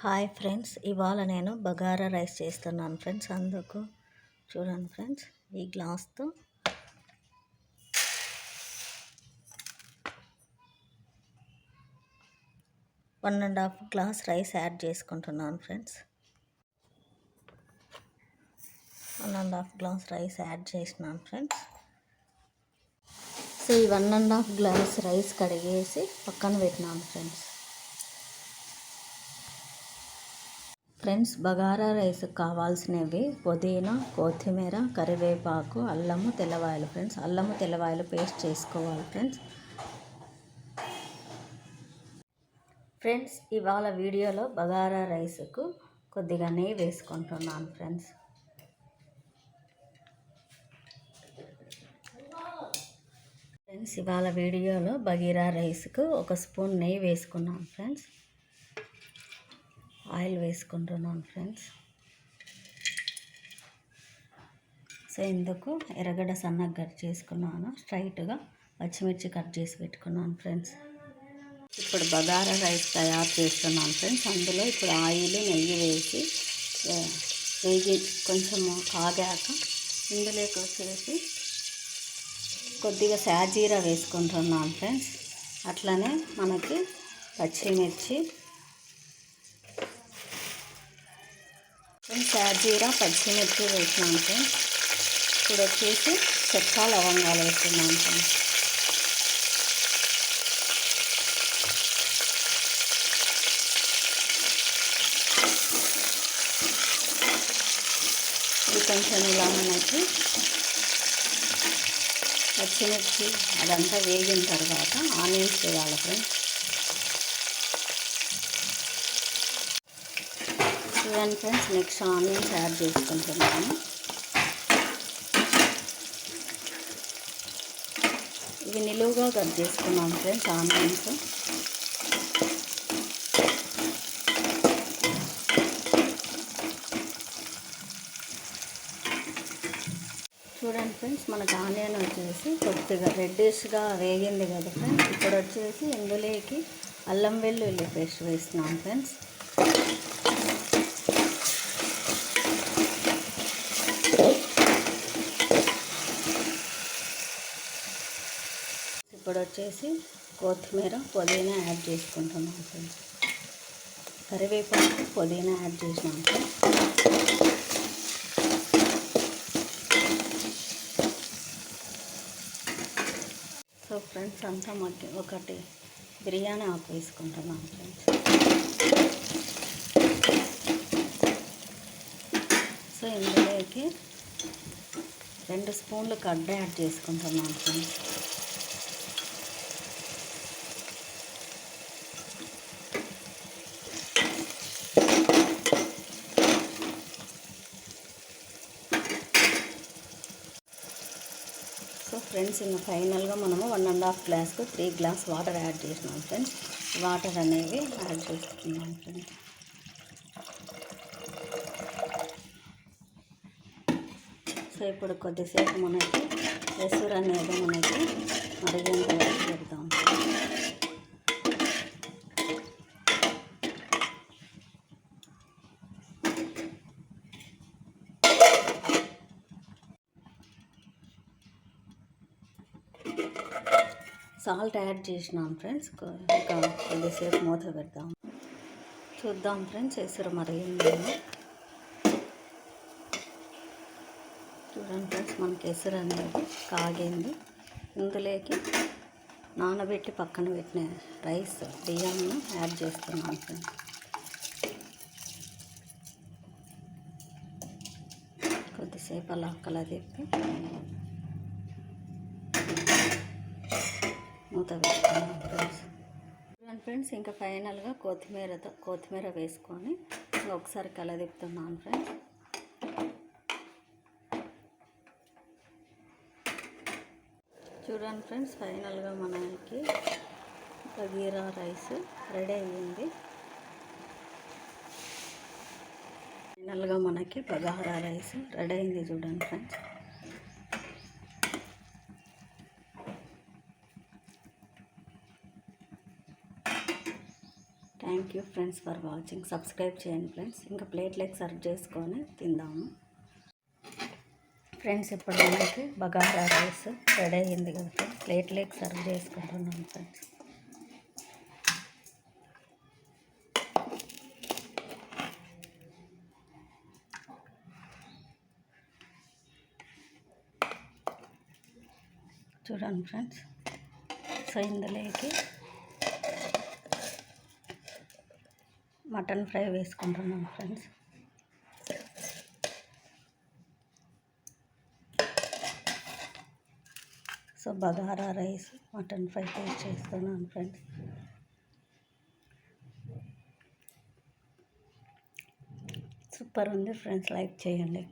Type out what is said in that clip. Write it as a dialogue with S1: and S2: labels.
S1: Hi friends ఇవాళ నేను bagara rice చేస్తున్నాను ఫ్రెండ్స్ అందుకు. చూడండి ఫ్రెండ్స్ ఈ గ్లాస్తో. One and half glass rice add చేసుకుంటున్నాను friends. One and half glass rice add చేసినాను ఫ్రెండ్స్. సో ఈ one and half glass rice కడిగేసి పక్కన పెట్టినాను ఫ్రెండ్స్. ఫ్రెండ్స్ బగారా రైస్ కావాల్సినవి పుదీనా కొత్తిమీర కరివేపాకు అల్లము తెల్లవాయలు. ఫ్రెండ్స్ అల్లము తెల్లవాయలు పేస్ట్ చేసుకోవాలి ఫ్రెండ్స్. ఫ్రెండ్స్ ఇవాళ వీడియోలో బగారా రైస్కు కొద్దిగా నెయ్యి వేసుకుంటున్నాను ఫ్రెండ్స్. ఫ్రెండ్స్ ఇవాళ వీడియోలో బగీరా రైస్కు ఒక స్పూన్ నెయ్యి వేసుకున్నాను ఫ్రెండ్స్. ఆయిల్ వేసుకుంటున్నాను ఫ్రెండ్స్. సో ఇందుకు ఎర్రగడ్డ సన్నగా కట్ చేసుకున్నాను. స్ట్రైట్గా పచ్చిమిర్చి కట్ చేసి పెట్టుకున్నాను ఫ్రెండ్స్. ఇప్పుడు బగారా రైస్ తయారు చేస్తున్నాను ఫ్రెండ్స్. అందులో ఇప్పుడు ఆయిల్ నెయ్యి వేసి వేగి కొంచెం కాగాక ఇందులోకి వచ్చేసి కొద్దిగా సాజీరా వేసుకుంటున్నాను ఫ్రెండ్స్. అట్లనే మనకి పచ్చిమిర్చి సాజీరా పచ్చిమిర్చి వేసినాను సార్ ఇప్పుడు వచ్చేసి చెక్క లవంగాలు వేస్తున్నాం సార్ ఇది కొంచెం ఇలా మనకి పచ్చిమిర్చి అదంతా వేగిన తర్వాత ఆనియన్స్ వేయాలి ఫ్రెండ్స్. చూడండి ఫ్రెండ్స్ నెక్స్ట్ ఆనియన్స్ యాడ్ చేసుకుంటున్నాను ఇవి నిలువుగా కట్ చేసుకున్నాం ఫ్రెండ్స్ ఆనియన్స్. చూడండి ఫ్రెండ్స్ మనకు ఆనియన్ వచ్చేసి కొద్దిగా రెడ్డిష్గా వేగింది కదా ఫ్రెండ్స్. ఇప్పుడు వచ్చేసి ఇందులోకి అల్లం వెల్లుల్లి పేస్ట్ వేస్తున్నాం ఫ్రెండ్స్. ఇప్పుడు వచ్చేసి కొత్తిమీర పుదీనా యాడ్ చేసుకుంటున్నాం ఫ్రెండ్స్ కరివేపాకు పుదీనా యాడ్ చేసినాం సో ఫ్రెండ్స్ అంతా మట్టి ఒకటి బిర్యానీ ఆకు వేసుకుంటున్నాం ఫ్రెండ్స్. సో ఇందులోకి రెండు స్పూన్లు కడ్డ యాడ్ చేసుకుంటున్నాం ఫ్రెండ్స్. ఫ్రెండ్స్ ఇంకా ఫైనల్గా మనము వన్ అండ్ హాఫ్ గ్లాస్కు త్రీ గ్లాస్ వాటర్ యాడ్ చేసినాం ఫ్రెండ్స్. వాటర్ అనేవి యాడ్ చేసుకున్నాం ఫ్రెండ్స్. సో ఇప్పుడు కొద్దిసేపు మనకి ఎసురు అనేది మనకి మరిగిన వరకు పెడతాం సాల్ట్ యాడ్ చేసినాం ఫ్రెండ్స్. ఇంకా కొద్దిసేపు మూత పెడతాం చూద్దాం ఫ్రెండ్స్ ఎసురు మరిగిందేమో చూడండి ఫ్రెండ్స్ మనకి ఎసురు అనేది కాగింది. ఇందులోకి నానబెట్టి పక్కన పెట్టిన రైస్ బియ్యాన్ని యాడ్ చేస్తున్నాం ఫ్రెండ్స్. కొద్దిసేపు అలా కల మూత పెట్టుకున్నాం ఫ్రెండ్స్. చూడండి ఫ్రెండ్స్ ఇంకా ఫైనల్గా కొత్తిమీరతో కొత్తిమీర వేసుకొని ఒకసారి కలదిప్పుతున్నాను ఫ్రెండ్స్. చూడండి ఫ్రెండ్స్ ఫైనల్గా మనకి బగీరా రైస్ రెడీ అయ్యింది. ఫైనల్గా మనకి బగారా రైస్ రెడీ అయింది చూడండి friends. Thank you friends for watching. Subscribe చేయండి ఫ్రెండ్స్. ఇంకా ప్లేట్లకి సర్వ్ చేసుకొని తిందాము. ఫ్రెండ్స్ ఇప్పుడు మనకి బగారా రైస్ రెడీ అయ్యింది కదా ఫ్రెండ్స్. ప్లేట్లకి సర్వ్ చేసుకుంటున్నాం ఫ్రెండ్స్. చూడండి ఫ్రెండ్స్. సో ఇందులోకి మటన్ ఫ్రై వేసుకుంటున్నాం friends. So bagara rice mutton fry taste చేస్తున్నాను ఫ్రెండ్స్. సూపర్ ఉంది ఫ్రెండ్స్. లైక్ చేయండి.